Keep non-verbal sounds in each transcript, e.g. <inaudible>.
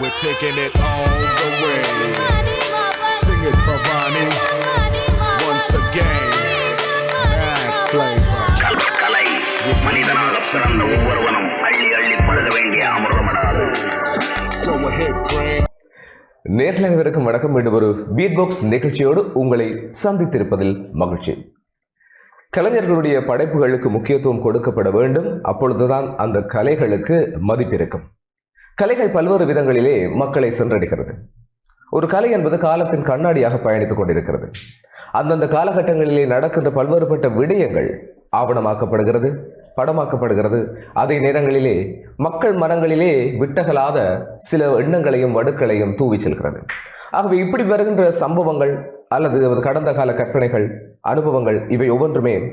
We're taking it all the way. Sing it, Bhavani. Once again. Mad flavor. கலை மனிதனாக பிறந்த ஒவ்வொருவனும் அள்ளி அள்ளி பழுத வேண்டிய அமிர்தமடாது Go ahead, Craig. நேரில் அனைவருக்கும் வணக்கம் மீண்டும் ஒரு பீட் பாக்ஸ் நிகழ்ச்சியோடு உங்களை சந்தித்திருப்பதில் மகிழ்ச்சி கலைஞர்களுடைய படைப்புகளுக்கு முக்கியத்துவம் கொடுக்கப்பட வேண்டும் அப்பொழுதுதான் அந்த கலைகளுக்கு மதிப்பிருக்கும் கலைகள் பல்வேறு விதங்களிலே மக்களை சென்றடைகிறது. ஒரு கலை என்பது காலத்தின் கண்ணாடியாக பயணித்துக் கொண்டிருக்கிறது. அந்தந்த காலகட்டங்களிலே நடக்கின்ற பல்வேறுபட்ட விடயங்கள் ஆவணமாக்கப்படுகிறது படமாக்கப்படுகிறது. அதே நேரங்களிலே மக்கள் மனங்களிலே விட்டகலாத சில எண்ணங்களையும் வடுக்களையும் தூவி செல்கிறது. ஆகவே இப்படி வருகின்ற சம்பவங்கள் அல்லது கடந்த கால கற்பனைகள் அனுபவங்கள் இவை ஒவ்வொன்றுமே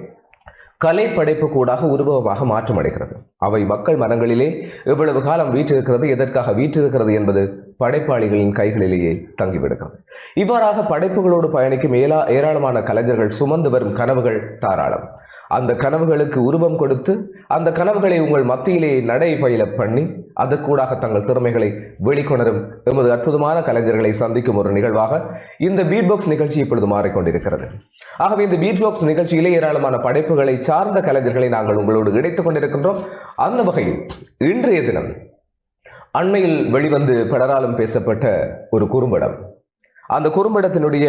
கலை படைப்பு கூடாக உருவமாக மாற்றமடைகிறது. அவை மக்கள் மனங்களிலே இவ்வளவு காலம் வீற்றிருக்கிறது எதற்காக வீற்றிருக்கிறது என்பது படைப்பாளிகளின் கைகளிலேயே தங்கிவிடுகிறது. இவ்வாறாக படைப்புகளோடு பயணிக்கும் ஏலா ஏராளமான கலைஞர்கள் சுமந்து வரும் கனவுகள் தாராளம். அந்த கனவுகளுக்கு உருவம் கொடுத்து அந்த கனவுகளை உங்கள் மத்தியிலே நடைபயில பண்ணி அதற்கூடாக தங்கள் திறமைகளை வெளிக்கொணரும் எமது அற்புதமான கலைஞர்களை சந்திக்கும் ஒரு நிகழ்வாக இந்த பீட் பாக்ஸ் நிகழ்ச்சி இப்பொழுது மாறிக்கொண்டிருக்கிறது. ஆகவே இந்த பீட் பாக்ஸ் நிகழ்ச்சியிலே ஏராளமான படைப்புகளை சார்ந்த கலைஞர்களை நாங்கள் உங்களோடு இணைத்துக் கொண்டிருக்கின்றோம். அந்த வகையில் இன்றைய தினம் அண்மையில் வெளிவந்து பலராலும் பேசப்பட்ட ஒரு குறும்படம். அந்த குறும்படத்தினுடைய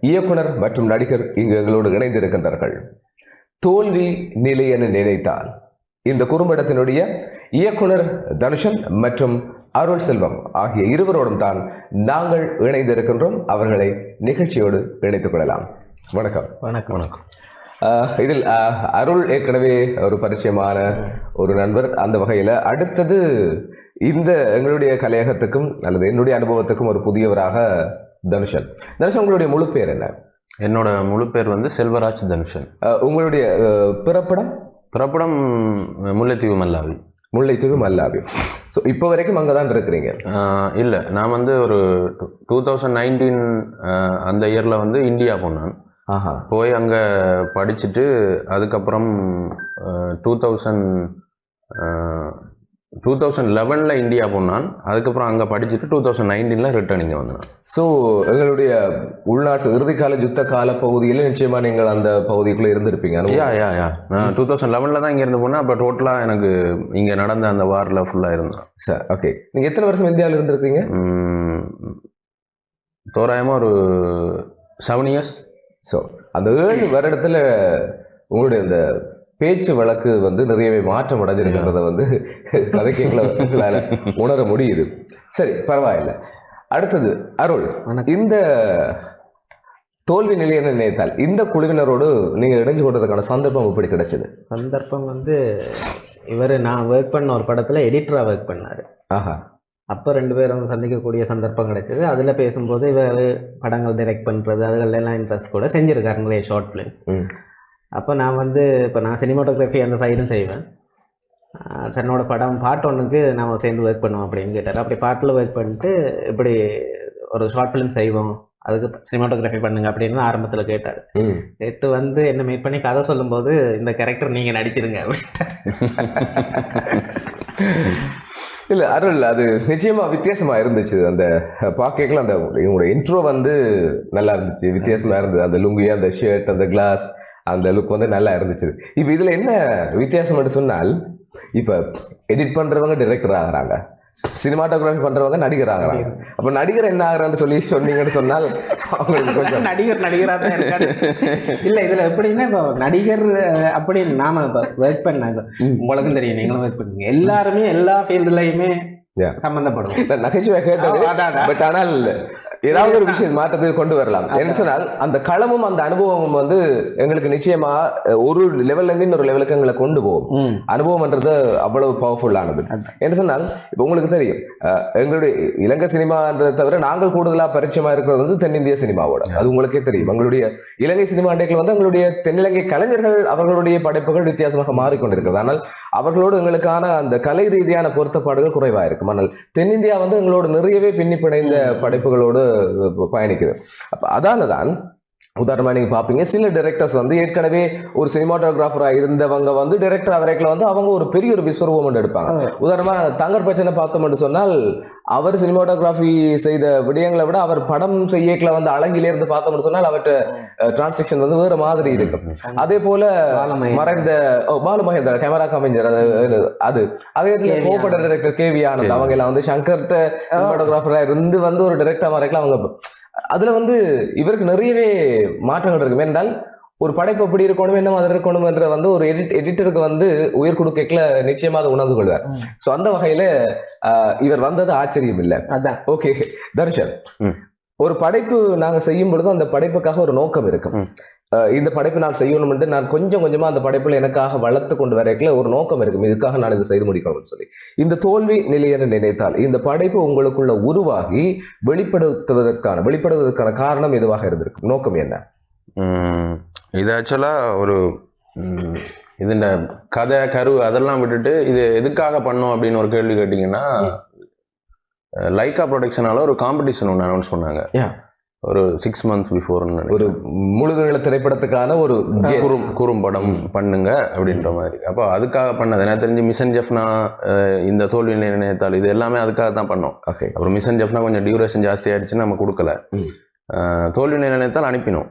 இயக்குனர் மற்றும் நடிகர் இங்கு எங்களோடு இணைந்திருக்கின்றார்கள். தோல்வி நிலை என நினைத்தால் இந்த குறும்படத்தினுடைய இயக்குனர் தனுஷன் மற்றும் அருள் செல்வம் ஆகிய இருவரோடும் தான் நாங்கள் இணைந்திருக்கின்றோம். அவர்களை நிகழ்ச்சியோடு இணைத்துக் கொள்ளலாம். வணக்கம். வணக்கம். வணக்கம். இதில் அருள் ஏற்கனவே ஒரு பரிச்சயமான ஒரு நண்பர். அந்த வகையில அடுத்தது இந்த எங்களுடைய கலையகத்துக்கும் அல்லது என்னுடைய அனுபவத்துக்கும் ஒரு புதியவராக தனுஷன். தனுஷன் உங்களுடைய முழு பேர் என்ன? என்னோட முழு பேர் வந்து செல்வராஜ் தனுஷன். உங்களுடைய பிறப்பிடம்? பிறப்படம் முல்லைத்தீவு மல்லாவி. முல்லைத்தீவு மல்லாவி. ஸோ இப்போ வரைக்கும் அங்கே தான் இருக்கிறீங்க இல்ல. நான் வந்து ஒரு டூ தௌசண்ட் நைன்டீன் அந்த இயர்ல வந்து இந்தியா போனேன். ஆஹா. போய் அங்க படிச்சுட்டு அதுக்கப்புறம் டூ தௌசண்ட் டூ தௌசண்ட் லெவனில் இந்தியா போனான். அதுக்கப்புறம் அங்கே படிச்சுட்டு டூ தௌசண்ட் நைன்டீனில் ரிட்டர்ன் இங்கே வந்தேன். ஸோ எங்களுடைய உள்நாட்டு இறுதிக்கால யுத்த கால பகுதியில் நிச்சயமா நீங்கள் அந்த பகுதிக்குள்ள இருந்திருப்பீங்க. யா யா யா நான் டூ தௌசண்ட் லெவனில் தான் இங்கேருந்து போனேன். அப்போ டோட்டலாக எனக்கு இங்கே நடந்த அந்த வாரில் ஃபுல்லாக இருந்தேன். சார் ஓகே நீங்க எத்தனை வருஷம் இந்தியாவில் இருந்திருக்கீங்க ம், தோராயமா ஒரு செவன் இயர்ஸ் ஸோ அந்த ஏழு வருடத்துல உங்களுடைய இந்த பேச்சு வழக்கு வந்து நிறையவே மாற்றம் அடைஞ்சிருக்கிறத வந்து கதை கேட்கல <laughs> உணர முடியுது. சரி பரவாயில்ல. அடுத்தது அருள். இந்த தோல்வி நிலையை நினைத்தால் இந்த குழுவினரோடு நீங்க இணைஞ்சு கொண்டதுக்கான சந்தர்ப்பம் எப்படி கிடைச்சது? சந்தர்ப்பம் வந்து இவர் நான் ஒர்க் பண்ண ஒரு படத்தில் எடிட்டராக ஒர்க் பண்ணார். ஆஹா. அப்போ ரெண்டு பேரும் சந்திக்கக்கூடிய சந்தர்ப்பம் கிடைச்சது. அதில் பேசும்போது இவர் படங்கள் டைரக்ட் பண்ணுறது அதுகளெல்லாம் இன்ட்ரெஸ்ட் கூட செஞ்சுருக்காரு நிறைய ஷார்ட் ஃபிலிம்ஸ். அப்போ நான் வந்து இப்போ நான் சினிமாட்டோகிராஃபி அந்த சைடும் செய்வேன். தன்னோட படம் பாட்டு ஒன்றுக்கு நம்ம சேர்ந்து ஒர்க் பண்ணுவோம் அப்படின்னு கேட்டார். அப்படி பாட்டில் ஒர்க் பண்ணிட்டு இப்படி ஒரு ஷார்ட் ஃபிலிம் செய்வோம். அதுக்கு சினிமாட்டோகிராஃபி பண்ணுங்க அப்படின்னு ஆரம்பத்தில் கேட்டார். கேட்டு வந்து என்ன மீட் பண்ணி கதை சொல்லும்போது இந்த கேரக்டர் நீங்க நடிச்சிருங்க <laughs> இல்ல அருள் அது நிச்சயமா வித்தியாசமா இருந்துச்சு. அந்த பாக்கலாம் அந்த இவங்களோட இன்ட்ரோ வந்து நல்லா இருந்துச்சு. வித்தியாசமா இருந்தது. அந்த லுங்கி அந்த ஷர்ட் அந்த கிளாஸ் அந்த லுக் வந்து நல்லா இருந்துச்சு. இப்ப இதுல என்ன வித்தியாசம் சொன்னால் இப்ப எடிட் பண்றவங்க டைரக்டர் ஆகுறாங்க. சினிமாட்டோகிராஃபி பண்றவங்க நடிகர் ஆகுறாங்க. அப்ப நடிகர் என்ன ஆகுறான்னு சொல்லி சொன்னீங்கன்னு சொன்னால் அவங்களுக்கு கொஞ்சம் <laughs> நடிகர் நடிகரா தான் இருக்காரு. <laughs> இல்ல இதுல எப்படின்னா இப்போ நடிகர் அப்படி நாம இப்போ ஒர்க் பண்ணாங்க. உங்களுக்கும் தெரியும் நீங்களும் ஒர்க் பண்ணுங்க எல்லாருமே எல்லா ஃபீல்டுலயுமே நான் நகைச்சுவை கேட்டது. பட் ஆனால் ஏதாவது ஒரு விஷயம் மாற்றத்துக்கு கொண்டு வரலாம். என்ன சொன்னால் அந்த களமும் அந்த அனுபவமும் வந்து எங்களுக்கு நிச்சயமா ஒரு லெவல்ல இருந்து இன்னொரு லெவலுக்கு எங்களை கொண்டு போகும். அனுபவம்ன்றது அவ்வளவு பவர்ஃபுல்லானது. என்ன சொன்னால் இப்ப உங்களுக்கு தெரியும் எங்களுடைய இலங்கை சினிமான்றதை தவிர நாங்கள் கூடுதலா பரிச்சயமா இருக்கிறது வந்து தென்னிந்திய சினிமாவோட. அது உங்களுக்கே தெரியும். எங்களுடைய இலங்கை சினிமா அண்டைகள் வந்து எங்களுடைய தென்னிலங்கை கலைஞர்கள் அவர்களுடைய படைப்புகள் வித்தியாசமாக மாறிக்கொண்டிருக்கிறது. ஆனால் அவர்களோடு எங்களுக்கான அந்த கலை ரீதியான பொருத்தப்பாடுகள் குறைவா இருக்கும். ஆனால் தென்னிந்தியா வந்து எங்களோட நிறையவே பின்னி பிணைந்த படைப்புகளோடு பயணிக்குது. அப்ப அதால தான் உதாரணமா நீங்க பாப்பீங்க. சில டைரக்டர்ஸ் வந்து ஏற்கனவே ஒரு சினிமாட்டோகிராஃபரா இருந்தவங்க வந்து டைரக்டர் வரைக்கும் வந்து அவங்க ஒரு பெரிய ஒரு விஸ்வரூபம் எடுப்பாங்க. உதாரணமா தங்கர் பச்சனை பார்த்தோம்னு சொன்னால் அவர் சினிமாட்டோகிராஃபி செய்த விடயங்களை விட அவர் படம் செய்யக்கல வந்து அழகிலே இருந்து பார்த்தோம்னு சொன்னால் அவற்றை டிரான்சாக்ஷன் வந்து வேற மாதிரி இருக்கும். அதே போல. மறைந்த பாலு மகேந்திரா கேமரா கமைஞர் அது அது. கோபட டைரக்டர் கே வி ஆனந்த். அவங்க எல்லாம் வந்து சங்கர்ட்ட சினிமாட்டோகிராஃபரா இருந்து வந்து ஒரு டைரக்டர் வரைக்கும் அவங்க அதுல வந்து இவருக்கு நிறையவே மாற்றங்கள் இருக்கு. என்றால் ஒரு படைப்பு எப்படி இருக்கணும் என்ன மாதிரி இருக்கணும் என்ற வந்து ஒரு எடிட் எடிட்டருக்கு வந்து உயிர் கொடுக்கல நிச்சயமா அதை உணர்ந்து கொள்வார். சோ அந்த வகையில ஆஹ், இவர் வந்தது ஆச்சரியம் இல்ல. அதான். ஓகே தர்ஷன். ஒரு படைப்பு நாங்க செய்யும் பொழுது அந்த படைப்புக்காக ஒரு நோக்கம் இருக்கும். இந்த படைப்பு நான் செய்யணும்னு நான் கொஞ்சம் கொஞ்சமா அந்த படைப்புல எனக்காக வளர்த்து கொண்டு வரைக்கல ஒரு நோக்கம் இருக்கும். இதுக்காக நான் இதை செய்து முடிக்கணும்னு சொல்லி. இந்த தோல்வி நிலை என்று நினைத்தால் இந்த படைப்பு உங்களுக்குள்ள உருவாகி வெளிப்படுத்துவதற்கான வெளிப்படுவதற்கான காரணம் எதுவாக இருந்திருக்கும்? நோக்கம் என்ன? இது ஆக்சுவலாக ஒரு இது இந்த கதை கரு அதெல்லாம் விட்டுட்டு இது எதுக்காக பண்ணோம் அப்படின்னு ஒரு கேள்வி கேட்டிங்கன்னா லைக்கா ப்ரொடக்ஷனால ஒரு காம்படிஷன் ஒன்று அனௌன்ஸ் பண்ணாங்க. ஒரு சிக்ஸ் மந்த்ஸ் பிஃபோர்னு ஒரு முழுநீள திரைப்படத்துக்கான ஒரு. குறும் குறும்படம் பண்ணுங்க அப்படின்ற மாதிரி. அப்போ அதுக்காக பண்ணது எனக்கு தெரிஞ்சு மிஷன் ஜெஃப்னா இந்த தோல்வி நினைத்தால் இது எல்லாமே அதுக்காக தான் பண்ணோம். Okay. அப்புறம் மிஷன் ஜெஃப்னா கொஞ்சம் டியூரேஷன் ஜாஸ்தி ஆயிடுச்சுன்னு நம்ம கொடுக்கல. தோல்வி நிலையத்தால் அனுப்பினோம்.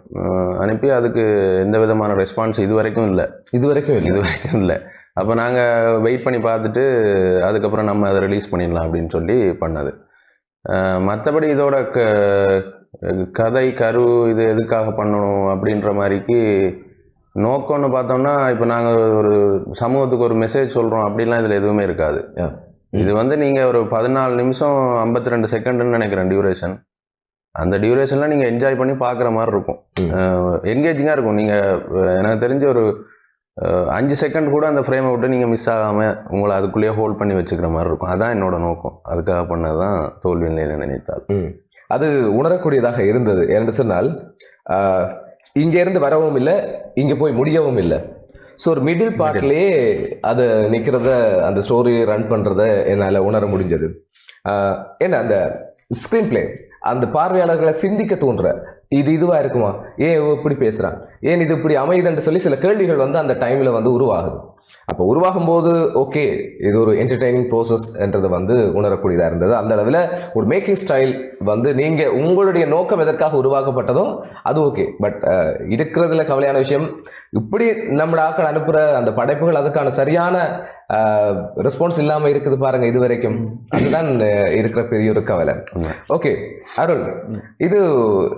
அனுப்பி அதுக்கு எந்த விதமான ரெஸ்பான்ஸ் இது வரைக்கும் இல்லை. இது வரைக்கும் இது இல்லை வரைக்கும் இல்லை. அப்போ நாங்கள் வெயிட் பண்ணி பார்த்துட்டு அதுக்கப்புறம் நம்ம அதை ரிலீஸ் பண்ணிடலாம் அப்படின்னு சொல்லி பண்ணது. மற்றபடி இதோட க கதை கரு இது எதுக்காக பண்ணணும் அப்படின்ற மாதிரிக்கு நோக்கம்னு பார்த்தோம்னா இப்போ நாங்கள் ஒரு சமூகத்துக்கு ஒரு மெசேஜ் சொல்கிறோம் அப்படிலாம் இதில் எதுவுமே இருக்காது. இது வந்து நீங்கள் ஒரு பதினாலு நிமிஷம் ஐம்பத்தி ரெண்டு செகண்டுன்னு நினைக்கிறேன் டியூரேஷன் அந்த டியூரேஷனில் நீங்கள் என்ஜாய் பண்ணி பார்க்குற மாதிரி இருக்கும். என்கேஜிங்காக இருக்கும். நீங்கள் எனக்கு தெரிஞ்ச ஒரு அஞ்சு செகண்ட் கூட அந்த ஃப்ரேமை விட்டு நீங்கள் மிஸ் ஆகாமல் உங்களை அதுக்குள்ளேயே ஹோல்ட் பண்ணி வச்சுக்கிற மாதிரி இருக்கும். அதான் என்னோட நோக்கம். அதுக்காக பண்ணது தான் தோல்வி நிலை நினைத்தால். ம். அது உணரக்கூடியதாக இருந்தது. என்று சொன்னால் ஆஹ், இங்க இருந்து வரவும் இல்லை இங்க போய் முடியவும் இல்லை. ஸோ ஒரு மிடில் பார்ட்லயே அது நிக்கிறத அந்த ஸ்டோரி ரன் பண்றத என்னால உணர முடிஞ்சது. என்ன அந்த ஸ்கிரீன் பிளே அந்த பார்வையாளர்களை சிந்திக்க தூண்டுற இது இதுவா இருக்குமா? ஏன் இப்படி பேசுறான்? ஏன் இது இப்படி அமையுதுன்னு சொல்லி சில கேள்விகள் வந்து அந்த டைம்ல வந்து உருவாகுது. அப்போ உருவாகும் போது ஓகே இது ஒரு என்டர்டைனிங் ப்ரோசஸ் என்றது வந்து உணரக்கூடியதா இருந்தது. அந்த அளவில் ஒரு மேக்கிங் ஸ்டைல் வந்து நீங்க உங்களுடைய நோக்கம் எதற்காக உருவாக்கப்பட்டதோ அது ஓகே பட் இருக்கிறதுல கவலையான விஷயம் இப்படி நம்ம ஆக்கள் அனுப்புற அந்த படைப்புகள் அதுக்கான சரியான ரெஸ்பான்ஸ் இல்லாம இருக்குது பாருங்க இது வரைக்கும் அதுதான் இருக்கிற பெரிய ஒரு கவலை. ஓகே அருள் இது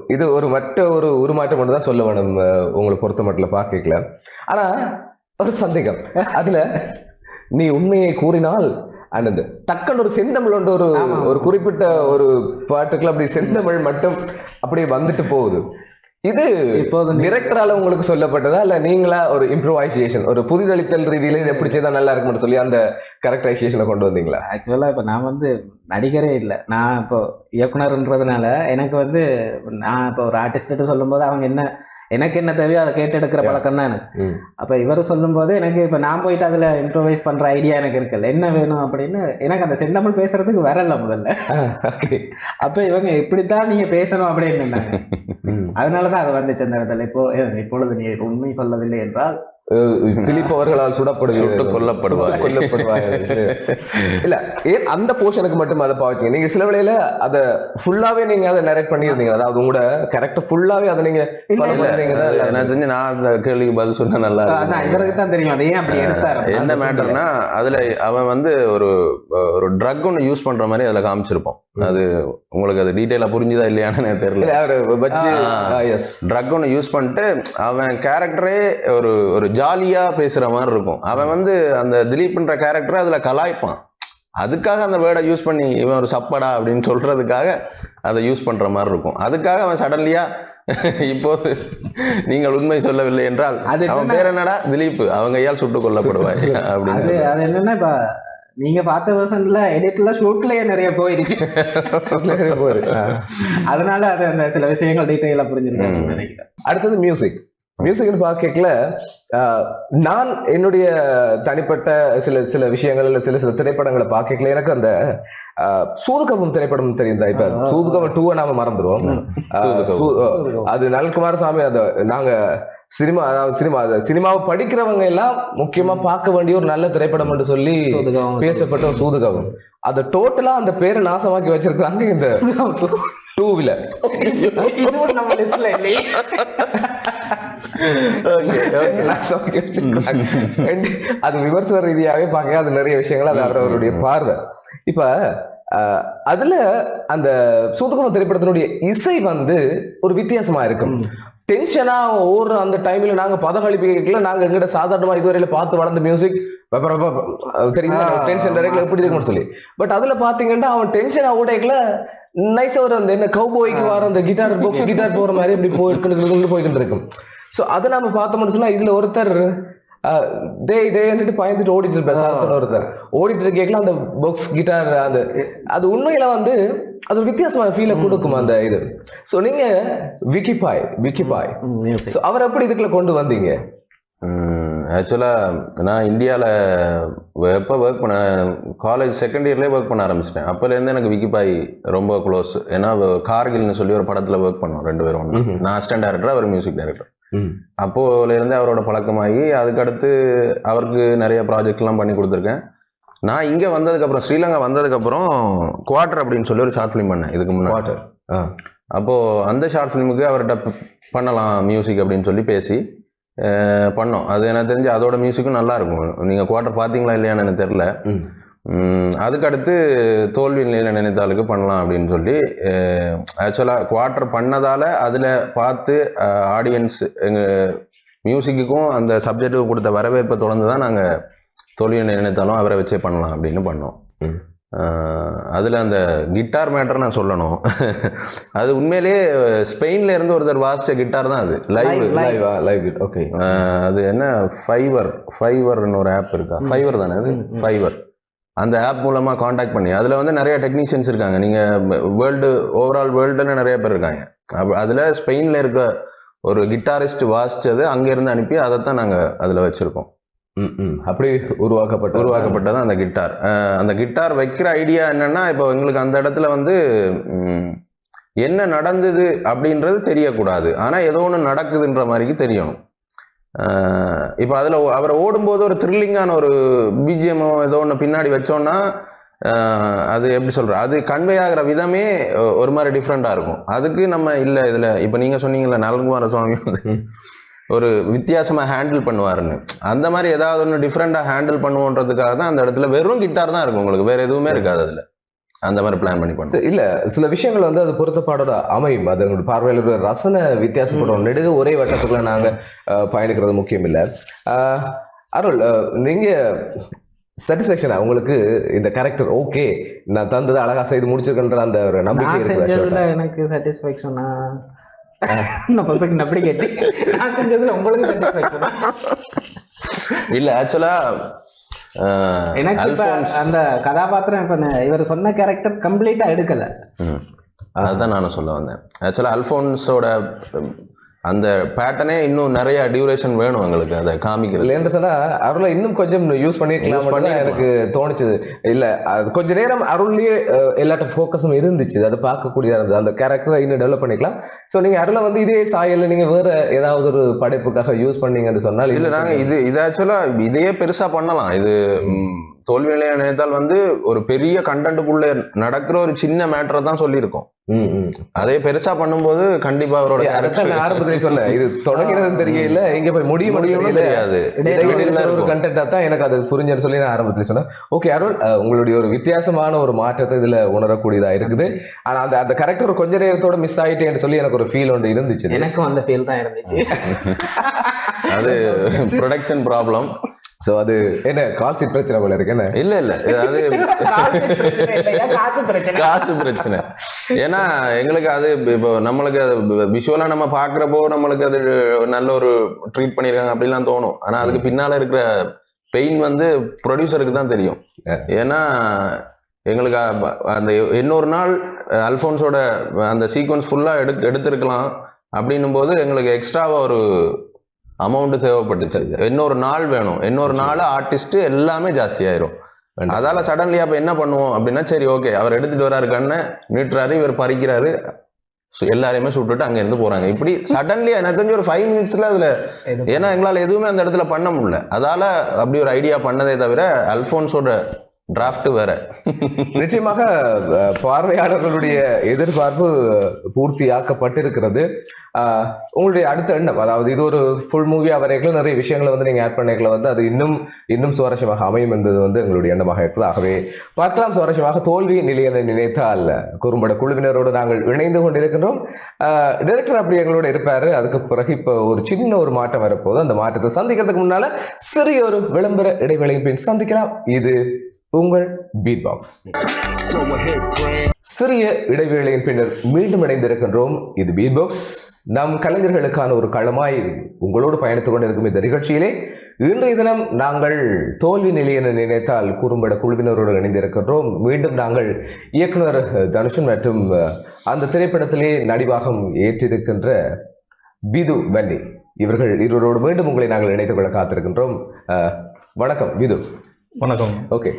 இது ஒரு மற்ற ஒரு உருமாற்றம் மட்டும் தான் சொல்ல வேணும் உங்களை பொறுத்த மட்டும் பார்க்கல ஆனா ஒரு சந்தேகம். அதுல நீ உண்மையை கூறினால் அந்த டக்குன்னு ஒரு செந்தமிழ் ஒரு. ஒரு குறிப்பிட்ட ஒரு பாட்டுக்குள்ள அப்படி செந்தமிழ் மட்டும் அப்படியே வந்துட்டு போகுது. இது இப்போது டிரெக்டரால உங்களுக்கு சொல்லப்பட்டதா? இல்ல நீங்களா ஒரு இம்ப்ரோவைசேஷன் ஒரு புரிதளித்தல் ரீதியில இது எப்படி செய்தா நல்லா இருக்கும்னு சொல்லி அந்த கேரக்டரைசேஷனை கொண்டு வந்தீங்களா? ஆக்சுவலாக இப்போ நான் வந்து நடிகரே இல்லை. நான் இப்போ இயக்குனர்ன்றதுனால எனக்கு வந்து நான் இப்போ ஒரு ஆர்டிஸ்ட்டு சொல்லும்போது அவங்க என்ன எனக்கு என்ன தேவையோ அதை கேட்டு எடுக்கிற பழக்கம் தான் எனக்கு. அப்போ இவர் சொல்லும்போது எனக்கு இப்போ நான் போயிட்டு அதில் இம்ப்ரோவைஸ் பண்ணுற ஐடியா எனக்கு இருக்குல்ல என்ன வேணும் அப்படின்னு எனக்கு அந்த செந்தமிழ் பேசுறதுக்கு வரல முதல்ல. <laughs> அப்போ இவங்க இப்படித்தான் நீங்கள் பேசணும் அப்படின்னு நின்னாங்க. <laughs> அதனால தான் அது வந்துச்சு அந்த இடத்துல. இப்போ இப்பொழுது நீ உண்மை சொல்லவில்லை என்றால் திலீப் அவர்களால் சுட்டு சுடப்படுகிறது கொல்லப்படுவார். கொல்லப்படுவார் இல்ல ஏன் அந்த போர்ஷனுக்கு மட்டும் அதை பாவச்சிங்க? நீங்க சில வேளையில அத ஃபுல்லாவே நீங்க அதை நரேட் பண்ணியிருந்தீங்க. அதாவது உங்களோட கேரக்டர் ஃபுல்லாவே அதை நீங்க எனக்கு தெரிஞ்சு நான் அந்த கேள்விக்கு பதில் சொன்னா நல்லா இவருக்கு தான் தெரியும். அதை ஏன் அப்படி எடுத்தாரு? என்ன மேட்டர்னா அதுல அவன் வந்து ஒரு ஒரு ட்ரக் ஒன்று யூஸ் பண்ற மாதிரி அதுல காமிச்சிருப்போம் அது உங்களுக்கு அது டீட்டெயிலா புரிஞ்சுதா இல்லையான்னு எனக்கு தெரியல. அவரு வச்சு ட்ரக் ஒன்று யூஸ் பண்ணிட்டு அவன் கேரக்டரே ஒரு ஒரு ஜாலியா பேசுற மாதிரி இருக்கும். அவன் வந்து அந்த திலீப்ன்ற கேரக்டரை அதுல கலாய்ப்பான். அதுக்காக அந்த வேர்டை யூஸ் பண்ணி இவன் ஒரு சப்படா அப்படின்னு சொல்றதுக்காக அதை யூஸ் பண்ற மாதிரி இருக்கும். அதுக்காக அவன் சடன்லியா <laughs> இப்போது நீங்கள் உண்மை சொல்லவில்லை என்றால் அது அவன் பேர் என்னடா? திலீப். அவங்க கையால் சுட்டுக் கொல்லப்படுவாய் அப்படின்னு. அது என்னன்னா இப்ப நீங்க பார்த்த வருஷன்ல எடிட்ல ஷூட்லயே நிறைய போயிருச்சு. <laughs> <laughs> அதனால அது அந்த சில விஷயங்கள் டீட்டெயிலா புரிஞ்சிருக்காங்கன்னு ம். நினைக்கிறேன். அடுத்தது மியூசிக் மியூசிக்னு பார்க்கல நான் என்னுடைய தனிப்பட்ட சில சில விஷயங்கள் இல்ல சில சில திரைப்படங்களை பார்க்கல எனக்கு அந்த சூதுகவும் திரைப்படம் தெரியும் இப்ப. சூதுகவும் டூவை நாம மறந்துடுவோம் அது நல்குமாரசாமி அந்த நாங்க சினிமா அதாவது சினிமா சினிமாவை படிக்கிறவங்க எல்லாம் முக்கியமா பார்க்க வேண்டிய ஒரு நல்ல திரைப்படம் என்று சொல்லி. பேசப்பட்ட ஒரு சூதுகவும் அத டோட்டலா அந்த பேரை நாசமாக்கி வச்சிருக்காங்க இந்த டூவில இதுவும் <laughs> <laughs> அது விமர்சன ரீதியாவே பார்க்க அது நிறைய விஷயங்கள் அது அவரவருடைய பார்வை. இப்ப அதுல அந்த சூதுகும திரைப்படத்தினுடைய இசை வந்து ஒரு வித்தியாசமா இருக்கும். டென்ஷனா ஓடுற அந்த டைம்ல நாங்க பதகளிப்பிக்கல நாங்க எங்கிட்ட சாதாரணமா இதுவரையில பார்த்து வளர்ந்த மியூசிக் தெரியுமா? ஆ, டென்ஷன் டைரக்ட்ல எப்படி இருக்கும்னு சொல்லி. பட் அதுல பாத்தீங்கன்னா அவன் டென்ஷனா ஓடைக்கல நைஸா ஒரு அந்த என்ன கவுபோய்க்கு வர அந்த கிட்டார் பாக்ஸ் கிட்டார் போற மாதிரி இப்படி போயிட்டு போயிட்டு இருக்கும். சோ அதை நாம பார்த்தோம்னு சொன்னா இதுல ஒருத்தர் டேய் டேய்ன்னுட்டு பயந்துட்டு ஓடிட்டு இருப்பேன் ஒருத்தர் ஓடிட்டு இருக்கேக்கல அந்த பாக்ஸ் கிட்டார் அந்த அது உண்மையில வந்து அது ஒரு வித்தியாசமான ஃபீலை கொடுக்கும் அந்த இது. சோ நீங்க விக்கிபாய் விக்கிபாய் சோ அவர் எப்படி இதுக்குள்ள கொண்டு வந்தீங்க? ஆக்சுவலாக நான் இந்தியாவில் எப்போ ஒர்க் பண்ண காலேஜ் செகண்ட் இயர்லேயே ஒர்க் பண்ண ஆரம்பிச்சிட்டேன். அப்போலேருந்து எனக்கு விக்கிபாய் ரொம்ப க்ளோஸ் ஏன்னா கார்கில்னு சொல்லி ஒரு படத்தில் ஒர்க் பண்ணோம் ரெண்டு பேரும். ம்ஹும். நான் அசிஸ்டன்ட் டேரக்டர் அவர் மியூசிக் டைரக்டர். அப்போலேருந்து அவரோட பழக்கமாகி அதுக்கடுத்து அவருக்கு நிறைய ப்ராஜெக்ட்லாம் பண்ணி கொடுத்துருக்கேன் நான் இங்கே வந்ததுக்கப்புறம் ஸ்ரீலங்கா வந்ததுக்கப்புறம் குவார்டர் அப்படின்னு சொல்லி ஒரு ஷார்ட் ஃபிலிம் பண்ணேன் இதுக்கு முன்னாடி Water. ஆ. அப்போ அந்த ஷார்ட் ஃபிலிமுக்கு அவர்கிட்ட பண்ணலாம் மியூசிக் அப்படின்னு சொல்லி பேசி பண்ணோம் அது எனக்கு தெரிஞ்சு அதோட மியூசிக்கும் நல்லா இருக்கும் நீங்க குவார்டர் பாத்தீங்களா இல்லையான்னு எனக்கு. உம், அதுக்கடுத்து தோல்வி நிலையில நினைத்தாளுக்கு பண்ணலாம் அப்படின்னு சொல்லி ஆக்சுவலாக குவார்டர் பண்ணதால அதில் பார்த்து ஆடியன்ஸ் எங்கள் மியூசிக்குக்கும் அந்த சப்ஜெக்ட்டுக்கு கொடுத்த வரவேற்பை தொடர்ந்து தான் நாங்கள் தோல்வி நினைத்தாலும் அவரை வச்சே பண்ணலாம் அப்படின்னு பண்ணோம். அதில் அந்த கிட்டார் மேட்டர் நான் சொல்லணும் அது உண்மையிலேயே ஸ்பெயின்ல இருந்து ஒருத்தர் வாசிச்ச கிட்டார் தான் அது லைவ்? Live it. Okay. அது என்ன ஃபைவர் ஃபைவர்னு ஒரு ஆப் இருக்கா ஃபைவர் தானே அது. ஃபைவர் அந்த ஆப் மூலமா காண்டாக்ட் பண்ணி அதுல வந்து நிறைய டெக்னீஷியன்ஸ் இருக்காங்க. நீங்க வேர்ல்டு ஓவரால் வேர்ல்டுன்னு நிறைய பேர் இருக்காங்க. அப்ப அதுல ஸ்பெயின்ல இருக்க ஒரு கிட்டாரிஸ்ட் வாசிச்சது அங்க இருந்து அனுப்பி அதைத்தான் நாங்க அதுல வச்சிருக்கோம். ம், ம். அப்படி உருவாக்கப்பட்ட உருவாக்கப்பட்டது அந்த கிட்டார் அந்த கிட்டார் வைக்கிற ஐடியா என்னன்னா இப்போ எங்களுக்கு அந்த இடத்துல வந்து என்ன நடந்தது அப்படின்றது தெரியக்கூடாது. ஆனா ஏதோ ஒன்று நடக்குதுன்ற மாதிரிக்கு தெரியணும். இப்போ அதுல அவரை ஓடும்போது ஒரு த்ரில்லிங்கான ஒரு பிஜிஎம்மோ ஏதோ ஒன்று பின்னாடி வச்சோம்னா அஹ், அது எப்படி சொல்ற அது கன்வே ஆகிற விதமே ஒரு மாதிரி டிஃப்ரெண்டா இருக்கும். அதுக்கு நம்ம இல்ல இதுல இப்போ நீங்க சொன்னீங்கல்ல நலகுமார சுவாமி வந்து ஒரு வித்தியாசமா ஹேண்டில் பண்ணுவாருன்னு. அந்த மாதிரி ஏதாவது ஒன்று டிஃப்ரெண்டா ஹேண்டில் பண்ணுவோன்றதுக்காக தான் அந்த இடத்துல வெறும் கிட்டார் தான் இருக்கும் உங்களுக்கு. வேற எதுவுமே இருக்காது அதுல. அந்த மாதிரி பிளான் பண்ணி பண்ணுவோம் சரி, இல்ல சில விஷயங்கள் வந்து அது பொருத்தப்பாடோட அமையும். அது உங்களுடைய பார்வையாளர் ரசனை வித்தியாசப்படும். நெடுக ஒரே வட்டத்துக்குள்ள நாங்க பயணிக்கிறது முக்கியம் இல்ல அருள் நீங்க சாட்டிஸ்பேக்ஷனா உங்களுக்கு இந்த கேரக்டர் ஓகே நான் தந்தது அழகா செய்து முடிச்சிருக்கன்ற அந்த ஒரு நம்பிக்கை? எனக்கு சாட்டிஸ்ஃபேக்ஷனா <laughs> நான் பசங்க அப்படி கேட்டு. நான் செஞ்சதுல உங்களுக்கு சாட்டிஸ்ஃபேக்ஷனா இல்ல ஆக்சுவலா எனக்கு இப்ப அந்த கதாபாத்திரம் இப்ப நான் இவர் சொன்ன கேரக்டர் கம்ப்ளீட்டா எடுக்கல. அதுதான் நானும் சொல்ல வந்தேன். ஆக்சுவலா அல்போன்ஸோட அந்த பேட்டர்னே இன்னும் நிறைய டியூரேஷன் வேணும் எங்களுக்கு அதை காமிக்கிறது இல்லைன்னு சொன்னா அருளை இன்னும் கொஞ்சம் யூஸ் பண்ணிருக்கலாம். எனக்கு தோணுச்சு. இல்ல கொஞ்ச நேரம் அருள்லயே எல்லாட்ட ஃபோக்கஸும் இருந்துச்சு. அது பார்க்கக்கூடியதா இருந்தது அந்த கேரக்டரை இன்னும் டெவலப் பண்ணிக்கலாம். சோ நீங்க அருளை வந்து இதே சாயல்ல நீங்க வேற ஏதாவது ஒரு படைப்புக்காக யூஸ் பண்ணீங்கன்னு சொன்னால் இல்ல நாங்க இது இது ஆக்சுவலா இதையே பெருசா பண்ணலாம். இது தோல்வி நிலைய நினைத்தால் வந்து ஒரு பெரிய கண்டென்ட்டுக்குள்ள நடக்கிற ஒரு சின்ன மேட்டரை தான் சொல்லியிருக்கோம். அதே பெருசா பண்ணும்போது கண்டிப்பா அவரோட ஆரம்பத்திலே சொன்னேன் <laughs> இது தொடங்கிறது தெரியல. எங்க போய் முடியும் முடியும்னு தெரியாது. ஒரு இருக்கும். கண்டென்ட்டா தான் எனக்கு அது புரிஞ்சுன்னு சொல்லி நான் ஆரம்பத்துல சொன்னேன். ஓகே அருள் உங்களுடைய ஒரு வித்தியாசமான ஒரு மாற்றத்தை இதுல உணரக்கூடியதா இருக்குது. ஆனா அந்த அந்த கரெக்டர் கொஞ்ச நேரத்தோட மிஸ் ஆயிட்டேன்னு சொல்லி எனக்கு ஒரு ஃபீல் ஒன்று இருந்துச்சு. எனக்கும் அந்த ஃபீல் தான் இருந்துச்சு. அது ப்ரொடக்ஷன் ப்ராப்ளம் சோ அது என்ன கால்சி பிரச்சனை போல இருக்கு என்ன? இல்ல இல்ல. அது <laughs> காசு பிரச்சனை காசு பிரச்சனை. ஏன்னா எங்களுக்கு அது இப்போ நம்மளுக்கு அது விஷுவலா நம்ம பாக்குறப்போ நம்மளுக்கு அது நல்ல ஒரு ட்ரீட் பண்ணிருக்காங்க அப்படிலாம் தோணும். ஆனா அதுக்கு பின்னால இருக்கிற பெயின் வந்து ப்ரொடியூசருக்கு தான் தெரியும். ஏன்னா எங்களுக்கு அந்த இன்னொரு நாள் அல்போன்ஸோட அந்த சீக்வன்ஸ் ஃபுல்லா எடு எடுத்திருக்கலாம் அப்படின்னும் போது எங்களுக்கு எக்ஸ்ட்ராவா ஒரு அமௌண்ட் தேவைப்பட்டுச்சு இன்னொரு நாள் வேணும். இன்னொரு நாள் ஆர்டிஸ்ட் எல்லாமே ஜாஸ்தி ஆயிரும் அதால சடன்லி அப்ப என்ன பண்ணுவோம் அப்படின்னா சரி ஓகே அவர் எடுத்துட்டு வராரு கண்ணை நீட்டுறாரு இவர் பறிக்கிறாரு. எல்லாரையுமே சுட்டுட்டு அங்க இருந்து போறாங்க. இப்படி சடன்லி எனக்கு தெரிஞ்ச ஒரு ஃபைவ் மினிட்ஸ்ல அதுல ஏன்னா எங்களால எதுவுமே அந்த இடத்துல பண்ண முடியல. அதால அப்படி ஒரு ஐடியா பண்ணதே தவிர அல்போன்ஸோட டிராஃப்ட் வேற. நிச்சயமாக பார்வையாளர்களுடைய எதிர்பார்ப்பு பூர்த்தியாக்கப்பட்டிருக்கிறது. அஹ், உங்களுடைய அடுத்த எண்ணம் அதாவது இது ஒரு ஃபுல் மூவி வரைக்கும் நிறைய விஷயங்களை வந்து நீங்க ஆட் பண்ணிக்கல வந்து அது இன்னும் இன்னும் சுவாரஸ்யமாக அமையும் என்பது வந்து எங்களுடைய எண்ணமாக இருக்குது ஆகவே பார்க்கலாம் சுவாரஸ்யமாக தோல்வி நிலையென நினைத்தால் குறும்பட குழுவினரோடு நாங்கள் இணைந்து கொண்டிருக்கின்றோம். டைரக்டர் அப்படி எங்களோட இருப்பாரு. அதுக்கு பிறகு இப்போ ஒரு சின்ன ஒரு மாற்றம் வரப்போது அந்த மாற்றத்தை சந்திக்கிறதுக்கு முன்னால சிறிய ஒரு விளம்பர இடைவெளியின் பின் சந்திக்கலாம். இது உங்கள் பீட் பாக்ஸ் சிறிய இடைவேளையின் பின்னர் மீண்டும் இணைந்திருக்கின்றோம். இது பீட் பாக்ஸ் நம் கலைஞர்களுக்கான ஒரு களமாய் உங்களோடு பயணித்துக் கொண்டிருக்கும் இந்த நிகழ்ச்சியிலே இன்றைய தினம் நாங்கள் தோல்வி நிலை என நினைத்தால் குறும்பட குழுவினரோடு இணைந்திருக்கின்றோம். மீண்டும் நாங்கள் இயக்குனர் தனுஷன் மற்றும் அந்த திரைப்படத்திலே நடிவாகம் ஏற்றிருக்கின்ற பிது பன்னி இவர்கள் இருவரோடு மீண்டும் உங்களை நாங்கள் இணைத்துக் கொள்ள காத்திருக்கின்றோம். வணக்கம் பிது வணக்கம். ஓகே